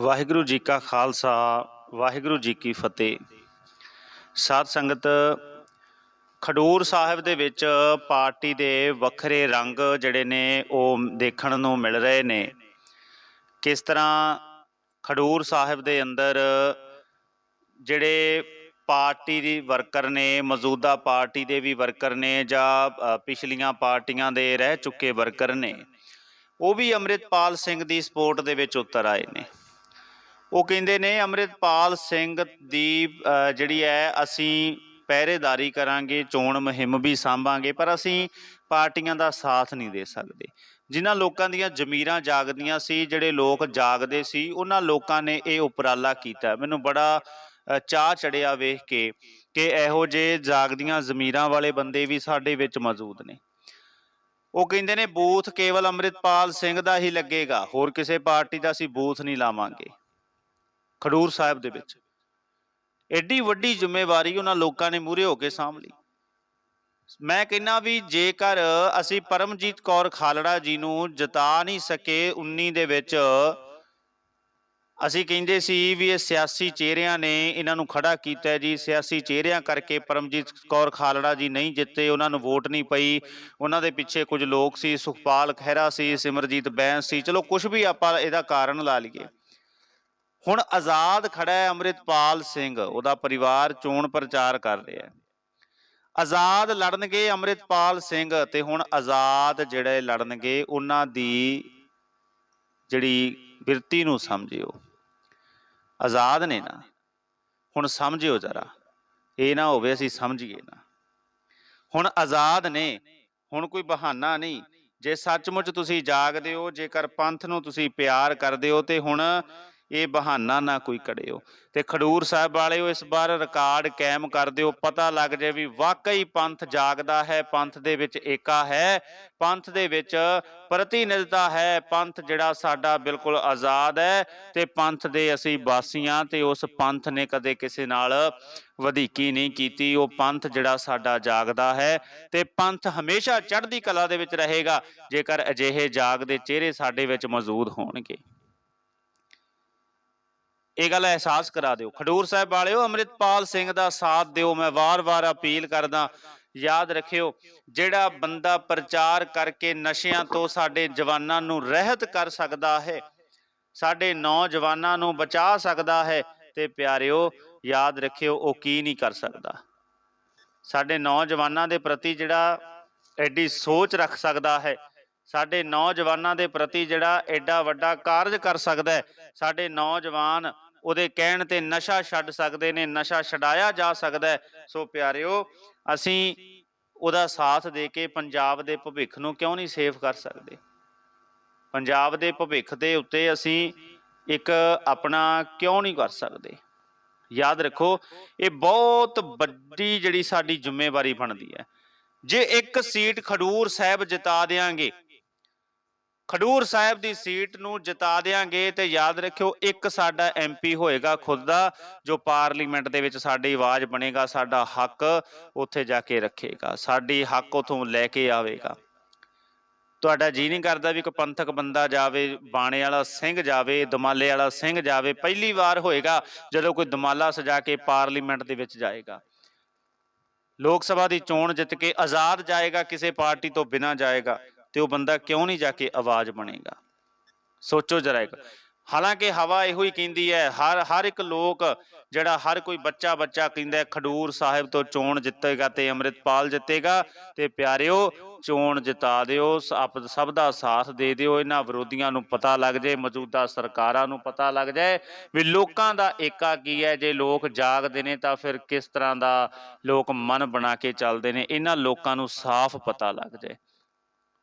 ਵਾਹਿਗੁਰੂ ਜੀ ਕਾ ਖਾਲਸਾ, ਵਾਹਿਗੁਰੂ ਜੀ ਕੀ ਫਤਿਹ। ਸਾਧ ਸੰਗਤ, ਖਡੂਰ ਸਾਹਿਬ ਦੇ ਵਿੱਚ ਪਾਰਟੀ ਦੇ ਵੱਖਰੇ ਰੰਗ ਜਿਹੜੇ ਨੇ, ਉਹ ਦੇਖਣ ਨੂੰ ਮਿਲ ਰਹੇ ਨੇ। ਕਿਸ ਤਰ੍ਹਾਂ ਖਡੂਰ ਸਾਹਿਬ ਦੇ ਅੰਦਰ ਜਿਹੜੇ ਪਾਰਟੀ ਦੀ ਵਰਕਰ ਨੇ, ਮੌਜੂਦਾ ਪਾਰਟੀ ਦੇ ਵੀ ਵਰਕਰ ਨੇ ਜਾਂ ਪਿਛਲੀਆਂ ਪਾਰਟੀਆਂ ਦੇ ਰਹਿ ਚੁੱਕੇ ਵਰਕਰ ਨੇ, ਉਹ ਵੀ ਅੰਮ੍ਰਿਤਪਾਲ ਸਿੰਘ ਦੀ ਸਪੋਰਟ ਦੇ ਵਿੱਚ ਉਤਰ ਆਏ ਨੇ। ਉਹ ਕਹਿੰਦੇ ਨੇ, ਅੰਮ੍ਰਿਤਪਾਲ ਸਿੰਘ ਦੀ ਜਿਹੜੀ ਹੈ, ਅਸੀਂ ਪਹਿਰੇਦਾਰੀ ਕਰਾਂਗੇ, ਚੋਣ ਮੁਹਿੰਮ ਵੀ ਸਾਂਭਾਂਗੇ, ਪਰ ਅਸੀਂ ਪਾਰਟੀਆਂ ਦਾ ਸਾਥ ਨਹੀਂ ਦੇ ਸਕਦੇ। ਜਿਨ੍ਹਾਂ ਲੋਕਾਂ ਦੀਆਂ ਜ਼ਮੀਰਾਂ ਜਾਗਦੀਆਂ ਸੀ, ਜਿਹੜੇ ਲੋਕ ਜਾਗਦੇ ਸੀ, ਉਹਨਾਂ ਲੋਕਾਂ ਨੇ ਇਹ ਉਪਰਾਲਾ ਕੀਤਾ। ਮੈਨੂੰ ਬੜਾ ਚਾਹ ਚਾਅ ਚੜਿਆ ਵੇਖ ਕੇ ਕਿ ਇਹੋ ਜਿਹੇ ਜਾਗਦੀਆਂ ਜ਼ਮੀਰਾਂ ਵਾਲੇ ਬੰਦੇ ਵੀ ਸਾਡੇ ਵਿੱਚ ਮੌਜੂਦ ਨੇ। ਉਹ ਕਹਿੰਦੇ ਨੇ, ਬੂਥ ਕੇਵਲ ਅੰਮ੍ਰਿਤਪਾਲ ਸਿੰਘ ਦਾ ਹੀ ਲੱਗੇਗਾ, ਹੋਰ ਕਿਸੇ ਪਾਰਟੀ ਦਾ ਅਸੀਂ ਬੂਥ ਨਹੀਂ ਲਾਵਾਂਗੇ। ਖਡੂਰ ਸਾਹਿਬ ਦੇ ਵਿੱਚ। ਐਡੀ ਵੱਡੀ ਜ਼ਿੰਮੇਵਾਰੀ ਉਹਨਾਂ ਲੋਕਾਂ ਨੇ ਮੂਰੇ ਹੋ ਕੇ ਸਾਂਭ ਲਈ। ਮੈਂ ਕਹਿੰਨਾ ਵੀ ਜੇਕਰ ਅਸੀਂ ਪਰਮਜੀਤ ਕੌਰ ਖਾਲੜਾ ਜੀ ਨੂੰ ਜਿਤਾ ਨਹੀਂ ਸਕੇ 19 ਦੇ ਵਿੱਚ, ਅਸੀਂ ਕਹਿੰਦੇ ਸੀ ਵੀ ਇਹ ਸਿਆਸੀ ਚਿਹਰਿਆਂ ਨੇ ਇਹਨਾਂ ਨੂੰ ਖੜਾ ਕੀਤਾ ਜੀ। ਸਿਆਸੀ ਚਿਹਰਿਆਂ ਕਰਕੇ ਪਰਮਜੀਤ ਕੌਰ ਖਾਲੜਾ ਜੀ ਨਹੀਂ ਜਿੱਤੇ, ਉਹਨਾਂ ਨੂੰ ਵੋਟ ਨਹੀਂ ਪਈ। ਉਹਨਾਂ ਦੇ ਪਿੱਛੇ ਕੁਝ ਲੋਕ ਸੀ, ਸੁਖਪਾਲ ਖਹਿਰਾ ਸੀ, ਸਿਮਰਜੀਤ ਬੈਂਸ ਸੀ। ਚਲੋ ਕੁਝ ਵੀ ਆਪਾਂ ਇਹਦਾ ਕਾਰਨ ਲਾ ਲਈਏ। ਹੁਣ ਆਜ਼ਾਦ ਖੜਾ ਹੈ ਅੰਮ੍ਰਿਤਪਾਲ ਸਿੰਘ, ਉਹਦਾ ਪਰਿਵਾਰ ਚੋਣ ਪ੍ਰਚਾਰ ਕਰ ਰਿਹਾ ਹੈ। ਆਜ਼ਾਦ ਲੜਨਗੇ ਅੰਮ੍ਰਿਤਪਾਲ ਸਿੰਘ ਤੇ ਹੁਣ ਆਜ਼ਾਦ ਜਿਹੜੇ ਲੜਨਗੇ, ਉਹਨਾਂ ਦੀ ਜਿਹੜੀ ਬਿਰਤੀ ਨੂੰ ਸਮਝਿਓ। ਆਜ਼ਾਦ ਨੇ ਨਾ, ਹੁਣ ਸਮਝਿਓ ਜਰਾ, ਇਹ ਨਾ ਹੋਵੇ ਅਸੀਂ ਸਮਝੀਏ ਨਾ। ਹੁਣ ਆਜ਼ਾਦ ਨੇ, ਹੁਣ ਕੋਈ ਬਹਾਨਾ ਨਹੀਂ, ਜੇ ਸੱਚਮੁੱਚ ਤੁਸੀਂ ਜਾਗਦੇ ਹੋ, ਜੇਕਰ ਪੰਥ ਨੂੰ ਤੁਸੀਂ ਪਿਆਰ ਕਰਦੇ ਹੋ, ਤੇ ਹੁਣ ਇਹ ਬਹਾਨਾ ਨਾ ਕੋਈ ਕੜਿਓ ਤੇ ਖਡੂਰ ਸਾਹਿਬ ਵਾਲਿਓ, ਇਸ ਵਾਰ ਰਿਕਾਰਡ ਕਾਇਮ ਕਰ ਦਿਓ। ਪਤਾ ਲੱਗ ਜਾਏ ਵੀ ਵਾਕਈ ਪੰਥ ਜਾਗਦਾ ਹੈ, ਪੰਥ ਦੇ ਵਿੱਚ ਏਕਾ ਹੈ, ਪੰਥ ਦੇ ਵਿੱਚ ਪ੍ਰਤੀਨਿਧਤਾ ਹੈ, ਪੰਥ ਜਿਹੜਾ ਸਾਡਾ ਬਿਲਕੁਲ ਆਜ਼ਾਦ ਹੈ ਤੇ ਪੰਥ ਦੇ ਅਸੀਂ ਵਾਸੀਆਂ ਤੇ ਉਸ ਪੰਥ ਨੇ ਕਦੇ ਕਿਸੇ ਨਾਲ ਵਧੀਕੀ ਨਹੀਂ ਕੀਤੀ। ਉਹ ਪੰਥ ਜਿਹੜਾ ਸਾਡਾ ਜਾਗਦਾ ਹੈ ਤੇ ਪੰਥ ਹਮੇਸ਼ਾ ਚੜ੍ਹਦੀ ਕਲਾ ਦੇ ਵਿੱਚ ਰਹੇਗਾ, ਜੇਕਰ ਅਜਿਹੇ ਜਾਗਦੇ ਚਿਹਰੇ ਸਾਡੇ ਵਿੱਚ ਮੌਜੂਦ ਹੋਣਗੇ। ਇਹ ਗੱਲ ਅਹਿਸਾਸ ਕਰਾ ਦਿਓ। ਖਡੂਰ ਸਾਹਿਬ ਵਾਲਿਓ, ਅੰਮ੍ਰਿਤਪਾਲ ਸਿੰਘ ਦਾ ਸਾਥ ਦਿਓ। ਮੈਂ ਵਾਰ-ਵਾਰ ਅਪੀਲ ਕਰਦਾ, ਯਾਦ ਰੱਖਿਓ, ਜਿਹੜਾ ਬੰਦਾ ਪ੍ਰਚਾਰ ਕਰਕੇ ਨਸ਼ਿਆਂ ਤੋਂ ਸਾਡੇ ਜਵਾਨਾਂ ਨੂੰ ਰਹਿਤ ਕਰ ਸਕਦਾ ਹੈ, ਸਾਡੇ ਨੌਜਵਾਨਾਂ ਨੂੰ ਬਚਾ ਸਕਦਾ ਹੈ, ਤੇ ਪਿਆਰਿਓ, ਯਾਦ ਰੱਖਿਓ, ਉਹ ਕੀ ਨਹੀਂ ਕਰ ਸਕਦਾ। ਸਾਡੇ ਨੌਜਵਾਨਾਂ ਦੇ ਪ੍ਰਤੀ ਜਿਹੜਾ ਐਡੀ ਸੋਚ ਰੱਖ ਸਕਦਾ ਹੈ, ਸਾਡੇ ਨੌਜਵਾਨਾਂ ਦੇ ਪ੍ਰਤੀ ਜਿਹੜਾ ਐਡਾ ਵੱਡਾ ਕਾਰਜ ਕਰ ਸਕਦਾ ਹੈ, ਸਾਡੇ ਨੌਜਵਾਨ ਉਹਦੇ ਕਹਿਣ ਤੇ ਨਸ਼ਾ ਛੱਡ ਸਕਦੇ ਨੇ, ਨਸ਼ਾ ਛਡਾਇਆ ਜਾ ਸਕਦਾ ਸੋ ਪਿਆਰਿਓ, ਅਸੀਂ ਉਹਦਾ ਸਾਥ ਦੇ ਕੇ ਪੰਜਾਬ ਦੇ ਭਵਿੱਖ ਨੂੰ ਕਿਉਂ ਨਹੀਂ ਸੇਵ ਕਰ ਸਕਦੇ? ਪੰਜਾਬ ਦੇ ਭਵਿੱਖ ਦੇ ਉੱਤੇ ਅਸੀਂ ਇੱਕ ਆਪਣਾ ਕਿਉਂ ਨਹੀਂ ਕਰ ਸਕਦੇ? ਯਾਦ ਰੱਖੋ, ਇਹ ਬਹੁਤ ਵੱਡੀ ਜਿਹੜੀ ਸਾਡੀ ਜ਼ਿੰਮੇਵਾਰੀ ਬਣਦੀ ਹੈ। ਜੇ ਇੱਕ ਸੀਟ ਖਡੂਰ ਸਾਹਿਬ ਜਿਤਾ ਦੇਾਂਗੇ ਖਡੂਰ ਸਾਹਿਬ ਦੀ ਸੀਟ ਨੂੰ ਜਿਤਾ ਦੇਾਂਗੇ ਤੇ ਯਾਦ ਰੱਖਿਓ, ਇੱਕ ਸਾਡਾ ਐਮਪੀ ਹੋਏਗਾ ਖੁਦ ਦਾ, ਜੋ ਪਾਰਲੀਮੈਂਟ ਦੇ ਵਿੱਚ ਸਾਡੀ ਆਵਾਜ਼ ਬਣੇਗਾ, ਸਾਡਾ ਹੱਕ ਉੱਥੇ ਜਾ ਕੇ ਰੱਖੇਗਾ, ਸਾਡੀ ਹੱਕ ਉਥੋਂ ਲੈ ਕੇ ਆਵੇਗਾ। ਤੁਹਾਡਾ ਜੀ ਨਹੀਂ ਕਰਦਾ ਵੀ ਕੋਈ ਪੰਥਕ ਬੰਦਾ ਜਾਵੇ, ਬਾਣੇ ਵਾਲਾ ਸਿੰਘ ਜਾਵੇ, ਦਮਾਲੇ ਵਾਲਾ ਸਿੰਘ ਜਾਵੇ, ਪਹਿਲੀ ਵਾਰ ਹੋਏਗਾ ਜਦੋਂ ਕੋਈ ਦਮਾਲਾ ਸਜਾ ਕੇ ਪਾਰਲੀਮੈਂਟ ਦੇ ਵਿੱਚ ਜਾਏਗਾ। ਲੋਕ ਸਭਾ ਦੀ ਚੋਣ ਜਿੱਤ ਕੇ ਆਜ਼ਾਦ ਜਾਏਗਾ, ਕਿਸੇ ਪਾਰਟੀ ਤੋਂ ਬਿਨਾਂ ਜਾਏਗਾ। ਤੇ ਉਹ ਬੰਦਾ ਕਿਉਂ ਨਹੀਂ ਜਾ ਕੇ ਆਵਾਜ਼ ਬਣੇਗਾ? ਸੋਚੋ ਜਰਾ ਇੱਕ। ਹਾਲਾਂਕਿ ਹਵਾ ਇਹੋ ਹੀ ਕਹਿੰਦੀ ਹੈ, ਹਰ ਹਰ ਇੱਕ ਲੋਕ ਜਿਹੜਾ ਹਰ ਕੋਈ ਬੱਚਾ ਬੱਚਾ ਕਹਿੰਦਾ ਖਡੂਰ ਸਾਹਿਬ ਤੋਂ ਚੋਣ ਜਿੱਤੇਗਾ ਤੇ ਅੰਮ੍ਰਿਤਪਾਲ ਜਿੱਤੇਗਾ ਤੇ ਪਿਆਰਿਓ ਚੋਣ ਜਿਤਾ ਦਿਓ ਆਪ ਸਭ ਦਾ ਸਾਥ ਦੇ ਦਿਓ, ਇਹਨਾਂ ਵਿਰੋਧੀਆਂ ਨੂੰ ਪਤਾ ਲੱਗ ਜਾਏ, ਮੌਜੂਦਾ ਸਰਕਾਰਾਂ ਨੂੰ ਪਤਾ ਲੱਗ ਜਾਏ ਵੀ ਲੋਕਾਂ ਦਾ ਏਕਾ ਕੀ ਹੈ, ਜੇ ਲੋਕ ਜਾਗਦੇ ਨੇ ਤਾਂ ਫਿਰ ਕਿਸ ਤਰ੍ਹਾਂ ਦਾ ਲੋਕ ਮਨ ਬਣਾ ਕੇ ਚੱਲਦੇ ਨੇ, ਇਹਨਾਂ ਲੋਕਾਂ ਨੂੰ ਸਾਫ਼ ਪਤਾ ਲੱਗ ਜਾਏ।